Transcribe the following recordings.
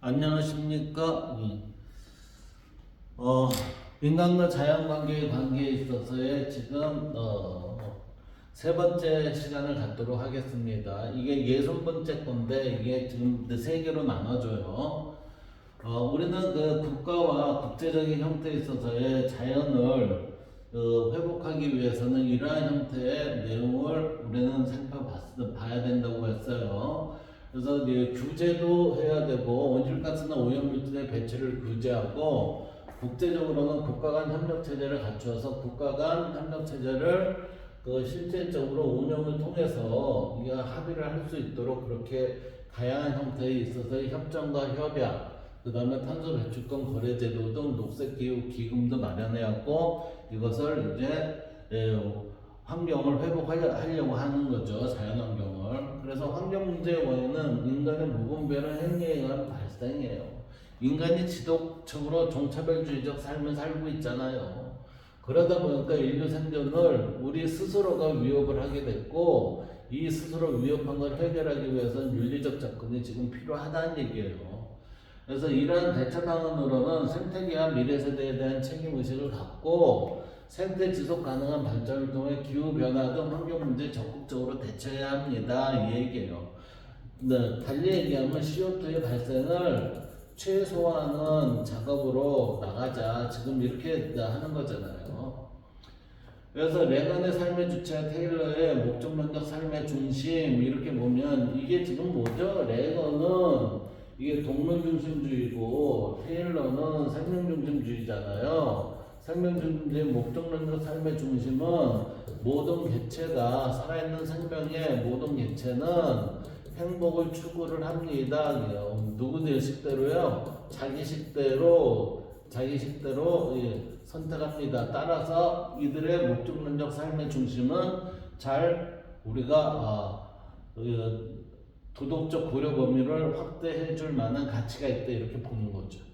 안녕하십니까? 예. 어, 인간과 자연 관계의 관계에 있어서의 지금 어, 세 번째 시간을 갖도록 하겠습니다. 이게 예순 번째 건데 이게 지금 세 개로 나눠져요. 어, 우리는 그 국가와 국제적인 형태에 있어서의 자연을 어, 회복하기 위해서는 이러한 형태의 내용을 우리는 살펴봐야 된다고 했어요. 그래서 이제 규제도 해야 되고 온실가스나 오염물질의 배출을 규제하고 국제적으로는 국가 간 협력 체제를 갖추어서 국가 간 협력 체제를 그 실질적으로 운영을 통해서 이게 합의를 할 수 있도록 그렇게 다양한 형태에 있어서의 협정과 협약 그 다음에 탄소 배출권 거래 제도 등 녹색 기후 기금도 마련해왔고 이것을 이제 에, 환경을 회복하려고 하는 거죠. 자연 환경을 그래서 환경 문제의 원인은 인간의 무분별한 행위에 의한 발생이에요. 인간이 지속적으로 종차별주의적 삶을 살고 있잖아요. 그러다 보니까 인류 생존을 우리 스스로가 위협을 하게 됐고 이 스스로 위협한 걸 해결하기 위해서는 윤리적 접근이 지금 필요하다는 얘기예요. 그래서 이러한 대처 방안으로는 생태계와 미래 세대에 대한 책임 의식을 갖고 생태 지속 가능한 발전을 통해 기후 변화 등 환경 문제에 적극적으로 대처해야 합니다. 이 얘기예요. 네, 달리 얘기하면 CO2의 발생을 최소화하는 작업으로 나가자. 지금 이렇게 하는 거잖아요. 그래서 레건의 삶의 주체, 테일러의 목적론적 삶의 중심 이렇게 보면 이게 지금 뭐죠? 레건은 이게 동물 중심주의고 테일러는 생명 중심주의잖아요. 생명 중심주의 목적론적 삶의 중심은 모든 개체가 살아있는 생명의 모든 개체는 행복을 추구를 합니다. 누구들 식대로요? 자기 식대로 자기 식대로 예, 선택합니다. 따라서 이들의 목적론적 삶의 중심은 잘 우리가 아, 어, 도덕적 고려 범위를 확대해 줄 만한 가치가 있다 이렇게 보는 거죠.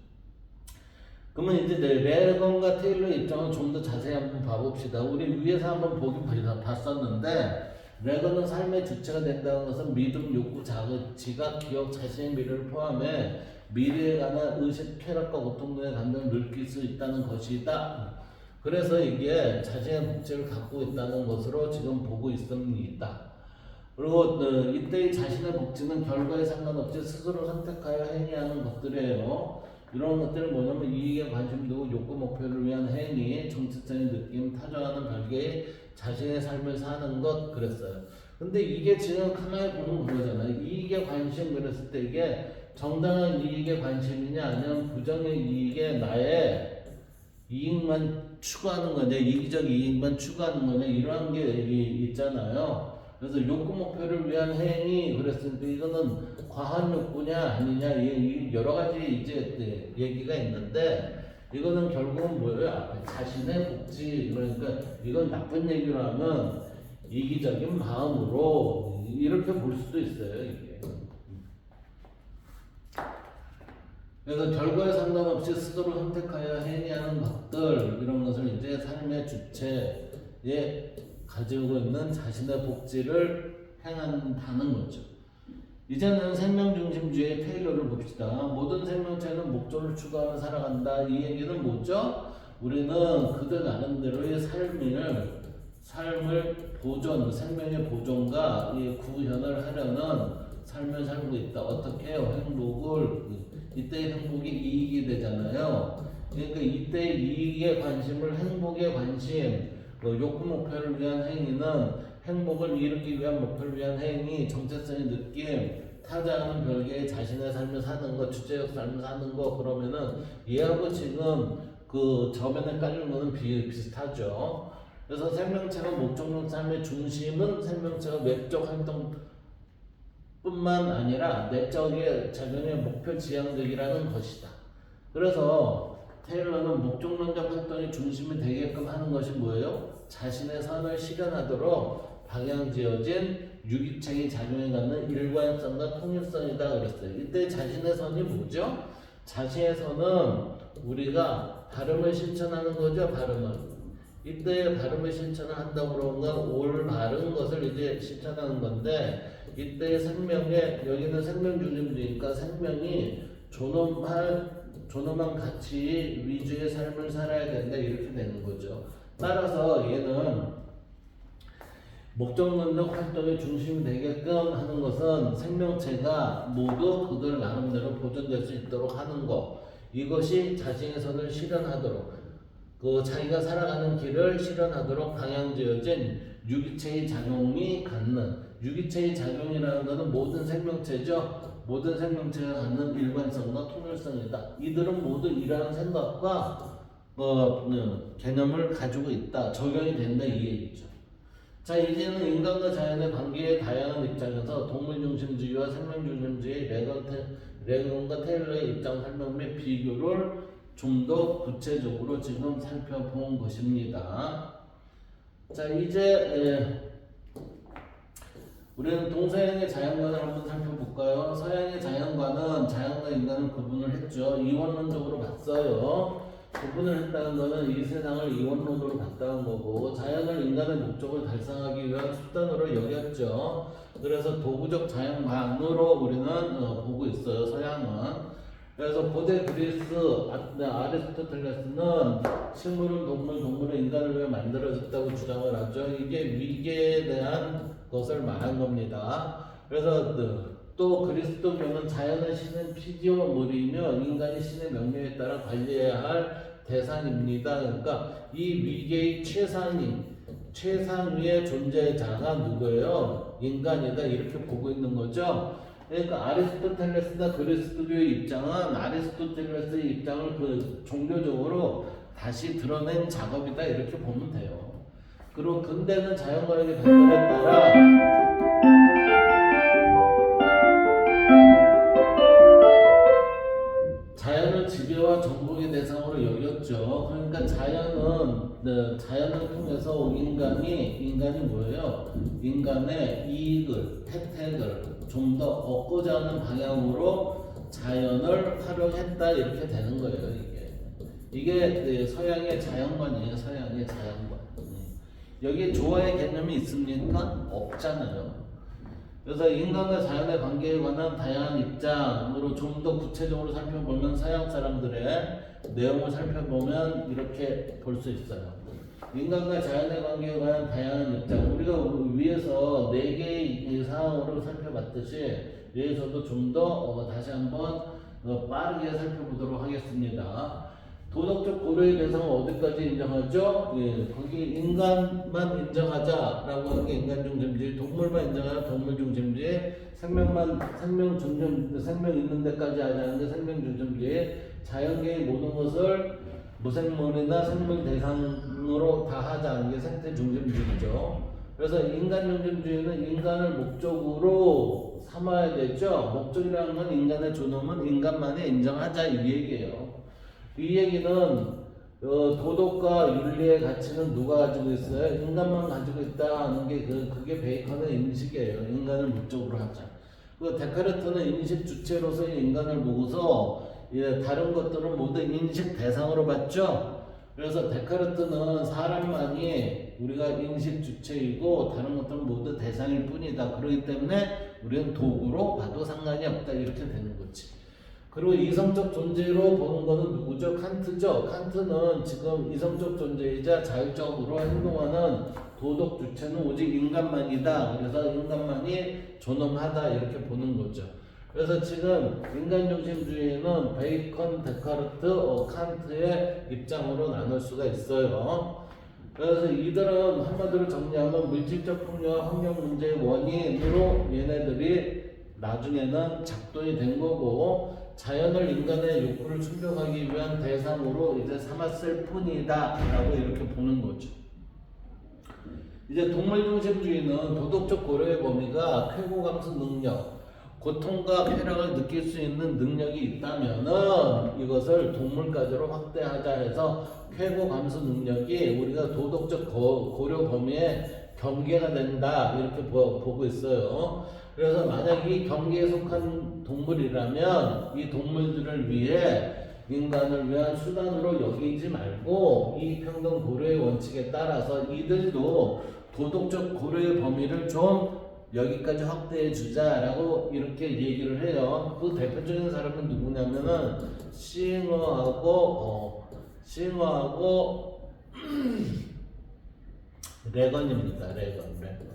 그러면 이제 레건과 테일러 입장을 좀 더 자세히 한번 봐봅시다. 우리 위에서 한번 보긴 봤었는데 레건은 삶의 주체가 된다는 것은 믿음, 욕구, 자극, 지각, 기억, 자신의 미래를 포함해 미래에 관한 의식, 쾌락과 고통 등의 감정을 느낄 수 있다는 것이다. 그래서 이게 자신의 복제를 갖고 있다는 것으로 지금 보고 있습니다. 그리고 어, 이때의 자신의 복지는 결과에 상관없이 스스로 선택하여 행위하는 것들이에요. 이런 것들은 뭐냐면 이익에 관심 두고 욕구 목표를 위한 행위, 정치적인 느낌, 타조와는 별개의 자신의 삶을 사는 것 그랬어요. 근데 이게 지금 하나의 보는 그거잖아요. 이익에 관심 그랬을 때 이게 정당한 이익에 관심이냐 아니면 부정의 이익에 나의 이익만 추구하는 거냐 이기적 이익만 추구하는 거냐 이러한 게 있잖아요. 그래서 욕구 목표를 위한 행위 그랬으니까 이거는 과한 욕구냐 아니냐 이 여러 가지 이제 얘기가 있는데 이거는 결국은 뭐예요? 자신의 복지 그러니까 이건 나쁜 얘기로 하면 이기적인 마음으로 이렇게 볼 수도 있어요 이게. 그래서 결과에 상관없이 스스로 선택하여 행위하는 것들 이런 것을 이제 삶의 주체에 가지고 있는 자신의 복지를 행한다는 거죠. 이제는 생명중심주의 테일러를 봅시다. 모든 생명체는 목적을 추구하며 살아간다. 이 얘기는 뭐죠? 우리는 그들 나름대로의 삶을 삶을 보존, 생명의 보존과 이 구현을 하려는 삶을 살고 있다. 어떻게 해요? 행복을 이때 행복이 이익이 되잖아요. 그러니까 이때 이익에 관심을 행복에 관심, 뭐 욕구 목표를 위한 행위는 행복을 이루기 위한 목표를 위한 행위, 정체성의 느낌, 타자와는 별개의 자신의 삶을 사는 것, 주체적 삶을 사는 것 그러면은 얘하고 지금 그 저면에 깔린 거는 비, 비슷하죠. 그래서 생명체가 목적론 삶의 중심은 생명체가 외적 활동 뿐만 아니라 내적의 자연의 목표 지향적이라는 것이다. 그래서 테일러는 목적론적 활동이 중심이 되게끔 하는 것이 뭐예요? 자신의 선을 실현하도록 방향 지어진 유기체의 작용에 갖는 일관성과 통일성이다 그랬어요. 이때 자신의 선이 뭐죠? 자신의 선은 우리가 발음을 실천하는 거죠, 발음을. 이때 발음을 실천을 한다고 그러는 건 올바른 것을 이제 실천하는 건데 이때 생명에 여기는 생명 중심주니까 생명이 존엄할 존엄한 가치 위주의 삶을 살아야 된다 이렇게 되는 거죠. 따라서 얘는 목적론적 활동의 중심이 되게끔 하는 것은 생명체가 모두 그들 나름대로 보존될 수 있도록 하는 것. 이것이 자신의 선을 실현하도록 그 자기가 살아가는 길을 실현하도록 방향지어진 유기체의 작용이 갖는 유기체의 작용이라는 것은 모든 생명체죠. 모든 생명체가 갖는 일관성과 통일성이다. 이들은 모두 이러한 생각과 어, 어, 개념을 가지고 있다 적용이 된다 이 얘기죠 자 이제는 인간과 자연의 관계의 다양한 입장에서 동물 중심주의와 생명 중심주의 레건과 테일러의 입장 설명 및 비교를 좀 더 구체적으로 지금 살펴본 것입니다. 자 이제 에, 우리는 동서양의 자연관을 한번 살펴볼까요? 서양의 자연관은 자연과 인간을 구분을 했죠. 이원론적으로 봤어요. 구분을 했다는 것은 이 세상을 이원론으로 봤다는 거고 자연을 인간의 목적을 달성하기 위한 수단으로 여겼죠. 그래서 도구적 자연관으로 우리는 어, 보고 있어요. 서양은. 그래서 고대 그리스 아- 네, 아리스토텔레스는 식물은 동물, 동물은 인간을 위해 만들어졌다고 주장을 하죠. 이게 위계에 대한 것을 말한 겁니다. 그래서 그- 또 그리스도교는 자연은 신의 피조물이며 인간이 신의 명령에 따라 관리해야 할 대상입니다. 그러니까 이 위계의 최상위, 최상위의 존재자가 누구예요? 인간이다 이렇게 보고 있는 거죠. 그러니까 아리스토텔레스나 그리스도교의 입장은 아리스토텔레스의 입장을 그 종교적으로 다시 드러낸 작업이다 이렇게 보면 돼요. 그리고 근대는 자연과학의 발전에 따라 여겼죠. 그러니까 자연은 네, 자연을 통해서 인간이 인간이 뭐예요? 인간의 이익을 혜택을 좀 더 얻고자 하는 방향으로 자연을 활용했다 이렇게 되는 거예요. 이게 이게 네, 서양의 자연관이에요. 서양의 자연관. 음. 여기 조화의 개념이 있습니까? 없잖아요. 그래서 인간과 자연의 관계에 관한 다양한 입장으로 좀 더 구체적으로 살펴보면 서양 사람들의 내용을 살펴보면 이렇게 볼 수 있어요. 인간과 자연의 관계에 관한 다양한 입장. 우리가 위에서 네 개의 사항으로 살펴봤듯이 여기서도 좀더 어, 다시 한번 어, 빠르게 살펴보도록 하겠습니다. 도덕적 고려의 대상은 어디까지 인정하죠? 예, 거기 인간만 인정하자라고 하는 게 인간 중심주의, 동물만 인정하자 동물 중심주의, 생명만 생명 중심 생명 있는 데까지 하자는 게 생명 중심주의, 자연계의 모든 것을 무생물이나 생물 대상으로 다 하자는 게 생태 중심주의죠. 그래서 인간 중심주의는 인간을 목적으로 삼아야 되죠. 목적이라는 건 인간의 존엄은 인간만이 인정하자 이 얘기예요. 이 얘기는 어, 도덕과 윤리의 가치는 누가 가지고 있어요? 인간만 가지고 있다 하는 게 그, 그게 베이컨의 인식이에요. 인간을 목적으로 하자. 그 데카르트는 인식 주체로서의 인간을 보고서 예, 다른 것들은 모두 인식 대상으로 봤죠. 그래서 데카르트는 사람만이 우리가 인식 주체이고 다른 것들은 모두 대상일 뿐이다. 그렇기 때문에 우리는 도구로 봐도 상관이 없다 이렇게 되는 거지. 그리고 이성적 존재로 보는 거는 누구죠? 칸트죠. 칸트는 지금 이성적 존재이자 자율적으로 행동하는 도덕 주체는 오직 인간만이다. 그래서 인간만이 존엄하다 이렇게 보는 거죠. 그래서 지금 인간 중심주의는 베이컨, 데카르트, 어, 칸트의 입장으로 나눌 수가 있어요. 그래서 이들은 한마디로 정리하면 물질적 풍요와 환경 문제의 원인으로 얘네들이 나중에는 작동이 된 거고 자연을 인간의 욕구를 충족하기 위한 대상으로 이제 삼았을 뿐이다라고 이렇게 보는 거죠. 이제 동물 중심주의는 도덕적 고려의 범위가 쾌고 감수 능력, 고통과 쾌락을 느낄 수 있는 능력이 있다면은 이것을 동물까지로 확대하자 해서 쾌고 감수 능력이 우리가 도덕적 고, 고려 범위에 경계가 된다 이렇게 보, 보고 있어요. 그래서 만약 이 경계에 속한 동물이라면 이 동물들을 위해 인간을 위한 수단으로 여기지 말고 이 평등 고려의 원칙에 따라서 이들도 도덕적 고려의 범위를 좀 여기까지 확대해 주자라고 이렇게 얘기를 해요. 그 대표적인 사람은 누구냐면은 싱어하고 어, 싱어하고 레건입니다. 레건, 레건.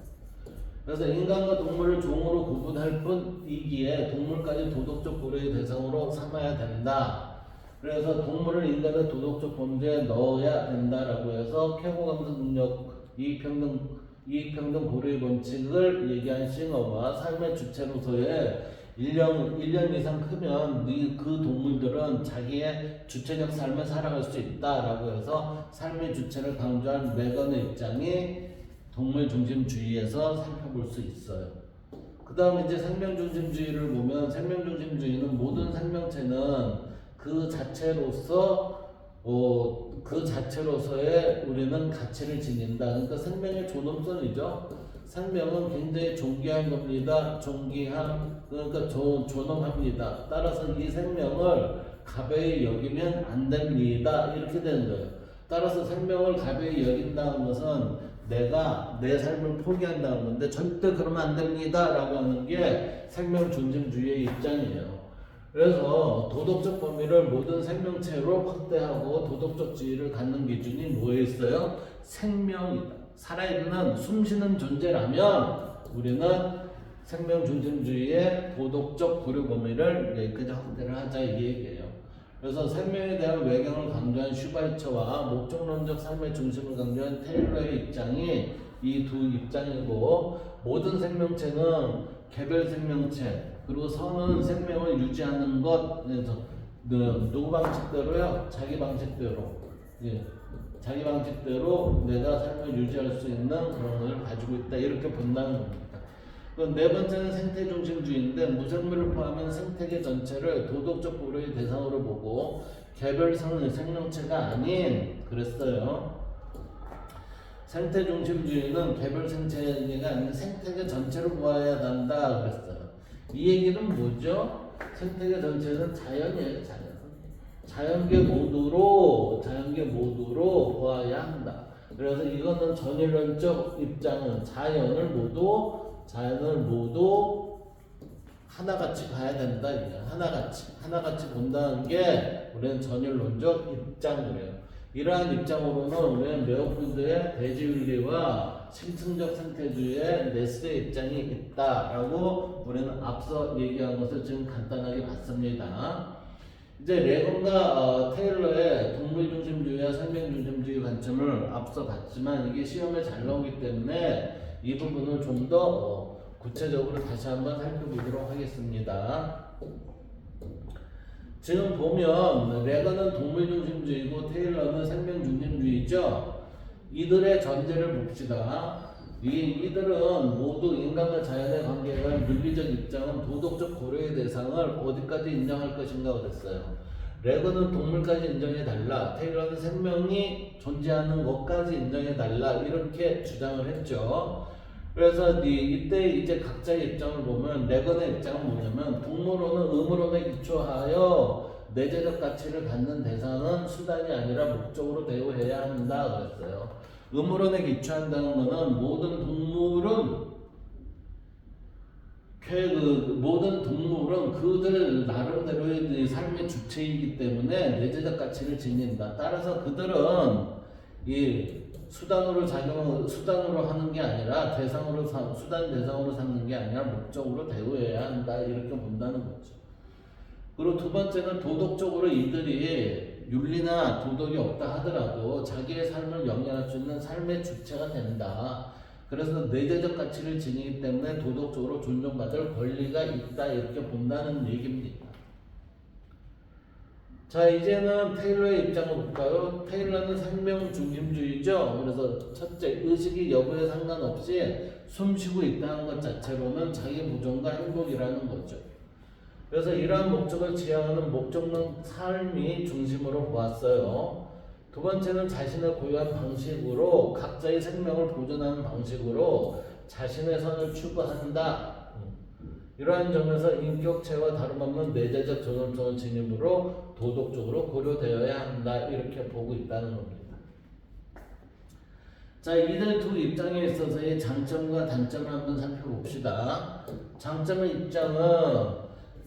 그래서 인간과 동물을 종으로 구분할 뿐이기에 동물까지 도덕적 고려의 대상으로 삼아야 된다. 그래서 동물을 인간의 도덕적 범죄에 넣어야 된다라고 해서 쾌고 감성 능력 이익평등 이익평등 고려의 원칙을 얘기한 싱어와 삶의 주체로서의 1년, 1년 이상 크면 이- 그 동물들은 자기의 주체적 삶을 살아갈 수 있다라고 해서 삶의 주체를 강조한 레건의 입장이 동물 중심주의에서 살펴볼 수 있어요. 그 다음에 이제 생명 중심주의를 보면 생명 중심주의는 모든 생명체는 그 자체로서 어, 그 자체로서의 우리는 가치를 지닌다. 그러니까 생명의 존엄성이죠. 생명은 굉장히 존귀한 겁니다. 존귀한 그러니까 존, 존엄합니다. 따라서 이 생명을 가벼이 여기면 안 됩니다. 이렇게 되는 거예요. 따라서 생명을 가벼이 여긴다는 것은 내가 내 삶을 포기한다는 건데 절대 그러면 안 됩니다라고 하는 게 생명 존중주의의 입장이에요. 그래서 도덕적 범위를 모든 생명체로 확대하고 도덕적 지위를 갖는 기준이 뭐에 있어요? 생명이다. 살아있는 숨쉬는 존재라면 우리는 생명 존중주의의 도덕적 고려 범위를 여기까지 확대를 하자 이 얘기예요. 그래서 생명에 대한 외경을 강조한 슈발처와 목적론적 삶의 중심을 강조한 테일러의 입장이 이 두 입장이고 모든 생명체는 개별 생명체 그리고 선은 생명을 유지하는 것 그래서 그 누구 방식대로요? 자기 방식대로 예. 자기 방식대로 내가 삶을 유지할 수 있는 그런 걸 가지고 있다 이렇게 본다는 겁니다. 그네 번째는 생태 중심주의인데 무생물을 포함한 생태계 전체를 도덕적 고려의 대상으로 보고 개별 성의 생명체가 아닌 그랬어요. 생태 중심주의는 개별 생태계가 아닌 생태계 전체를 보아야 한다 그랬어요. 이 얘기는 뭐죠? 생태계 전체는 자연이에요, 자연. 자연계 모두로 자연계 모두로 보아야 한다. 그래서 이거는 전일론적 입장은 자연을 모두 자연을 모두 하나같이 봐야 된다. 하나같이 하나같이 본다는 게 우리는 전일론적 입장이래요. 이러한 입장으로는 우리는 레오폴드의 대지윤리와 심층적 생태주의의 네스의 입장이 있다라고 우리는 앞서 얘기한 것을 지금 간단하게 봤습니다. 이제 레건과 어, 테일러의 동물 중심주의와 생명 중심주의 관점을 앞서 봤지만 이게 시험에 잘 나오기 때문에 이 부분을 좀더 어, 구체적으로 다시 한번 살펴보도록 하겠습니다. 지금 보면 레건은 동물 중심주의고 테일러는 생명 중심주의죠. 이들의 전제를 봅시다. 이, 이들은 모두 인간과 자연의 관계가 윤리적 입장은 도덕적 고려의 대상을 어디까지 인정할 것인가 그랬어요. 레건은 동물까지 인정해 달라. 테일러는 생명이 존재하는 것까지 인정해 달라. 이렇게 주장을 했죠. 그래서 이, 이때 이제 각자의 입장을 보면 레건의 입장은 뭐냐면 동물론은 의무론에 기초하여 내재적 가치를 갖는 대상은 수단이 아니라 목적으로 대우해야 한다 그랬어요. 의무론에 기초한다는 것은 모든 동물은 그, 그 모든 동물은 그들 나름대로의 삶의 주체이기 때문에 내재적 가치를 지닌다. 따라서 그들은 이 수단으로 작용 수단으로 하는 게 아니라 대상으로 삼 수단 대상으로 삼는 게 아니라 목적으로 대우해야 한다 이렇게 본다는 거죠. 그리고 두 번째는 도덕적으로 이들이 윤리나 도덕이 없다 하더라도 자기의 삶을 영위할 수 있는 삶의 주체가 된다. 그래서 내재적 가치를 지니기 때문에 도덕적으로 존중받을 권리가 있다 이렇게 본다는 얘기입니다. 자 이제는 테일러의 입장을 볼까요? 테일러는 생명 중심주의죠. 그래서 첫째 의식이 여부에 상관없이 숨쉬고 있다는 것 자체로는 자기 보존과 행복이라는 거죠. 그래서 이러한 목적을 지향하는 목적론 삶이 중심으로 보았어요. 두 번째는 자신의 고유한 방식으로 각자의 생명을 보존하는 방식으로 자신의 선을 추구한다. 이러한 점에서 인격체와 다름없는 내재적 존엄성을 지님으로 도덕적으로 고려되어야 한다. 이렇게 보고 있다는 겁니다. 자, 이들 두 입장에 있어서의 장점과 단점을 한번 살펴봅시다. 장점의 입장은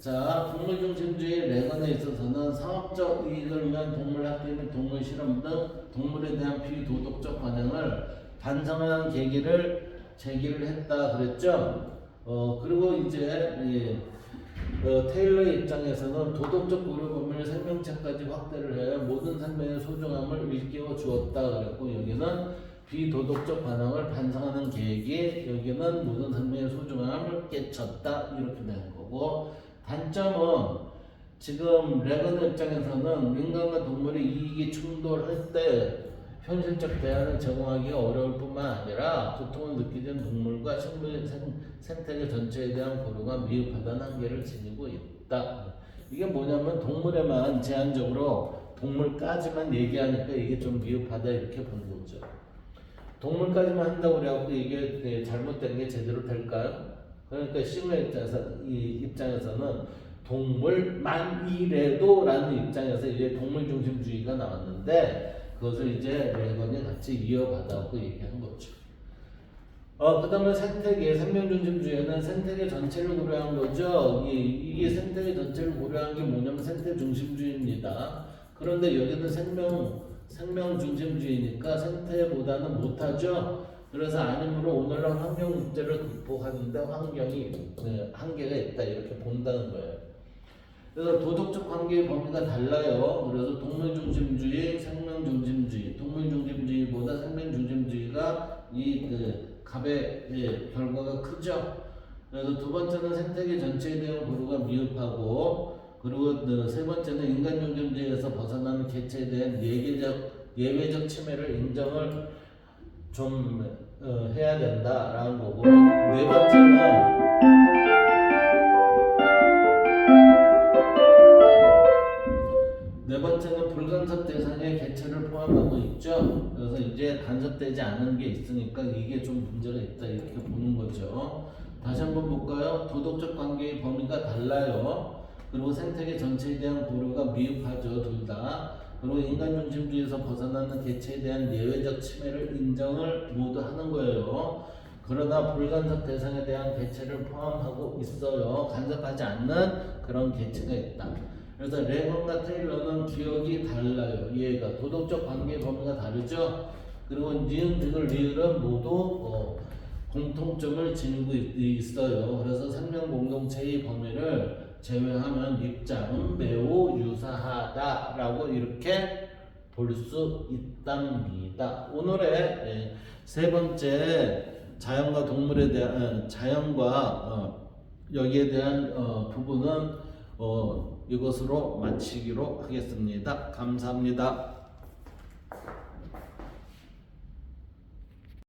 자, 동물 중심주의 레건에 있어서는 상업적 이익을 위한 동물 학대 및 동물 실험 등 동물에 대한 비도덕적 관행을 반성하는 계기를 제기를 했다 그랬죠. 어, 그리고 이제 이, 어, 테일러의 입장에서는 도덕적 고려 범위를 생명체까지 확대를 해 모든 생명의 소중함을 일깨워 주었다 그랬고 여기는 비도덕적 반응을 반성하는 계획이 여기는 모든 생명의 소중함을 깨쳤다 이렇게 되는 거고 단점은 지금 레건 입장에서는 인간과 동물의 이익이 충돌할 때 현실적 대안을 제공하기가 어려울 뿐만 아니라 고통을 느끼는 동물과 식물 생, 생태계 전체에 대한 고려가 미흡하다는 한계를 지니고 있다. 이게 뭐냐면 동물에만 제한적으로 동물까지만 얘기하니까 이게 좀 미흡하다 이렇게 보는 거죠. 동물까지만 한다고 그래갖고 이게 네, 잘못된 게 제대로 될까요? 그러니까 싱의 입장에서 이 입장에서는 동물만 이래도라는 입장에서 이제 동물 중심주의가 나왔는데 그것을 이제 레건이 같이 이어받아갖고 얘기한 거죠. 어, 그 다음에 생태계, 생명중심주의는 생태계 전체를 고려한 거죠. 이, 이게 생태계 전체를 고려한 게 뭐냐면 생태 중심주의입니다. 그런데 여기는 생명, 생명 중심주의니까 생태보다는 못하죠. 그래서 아니므로 오늘날 환경 문제를 극복하는데 환경이 네, 한계가 있다 이렇게 본다는 거예요. 그래서 도덕적 관계의 범위가 달라요. 그래서 동물 중심주의, 생명 중심주의, 동물 중심주의보다 생명 중심주의가 이그 갑의 예, 결과가 크죠. 그래서 두 번째는 생태계 전체에 대한 고려가 미흡하고 그리고 그 세 번째는 인간 중심주의에서 벗어나는 개체에 대한 예외적 예외적 침해를 인정을 좀 어, 해야 된다라는 거고 네 번째는 네 번째는 불간섭 대상의 개체를 포함하고 있죠. 그래서 이제 간섭되지 않은 게 있으니까 이게 좀 문제가 있다 이렇게 보는 거죠. 다시 한번 볼까요? 도덕적 관계의 범위가 달라요. 그리고 생태계 전체에 대한 고려가 미흡하죠, 둘 다. 그리고 인간 중심주의에서 벗어나는 개체에 대한 예외적 침해를 인정을 모두 하는 거예요. 그러나 불간섭 대상에 대한 개체를 포함하고 있어요. 간섭하지 않는 그런 개체가 있다. 그래서 레건과 테일러는 기억이 달라요. 이해가 도덕적 관계 범위가 다르죠. 그리고 니은, 디귿, 리을은 모두 어, 공통점을 지니고 있- 있어요. 그래서 생명 공동체의 범위를 제외하면 입장은 매우 유사하다라고 이렇게 볼 수 있답니다. 오늘의 예, 세 번째 자연과 동물에 대한 어, 자연과 어, 여기에 대한 어, 부분은 어, 이것으로 마치기로 하겠습니다. 감사합니다.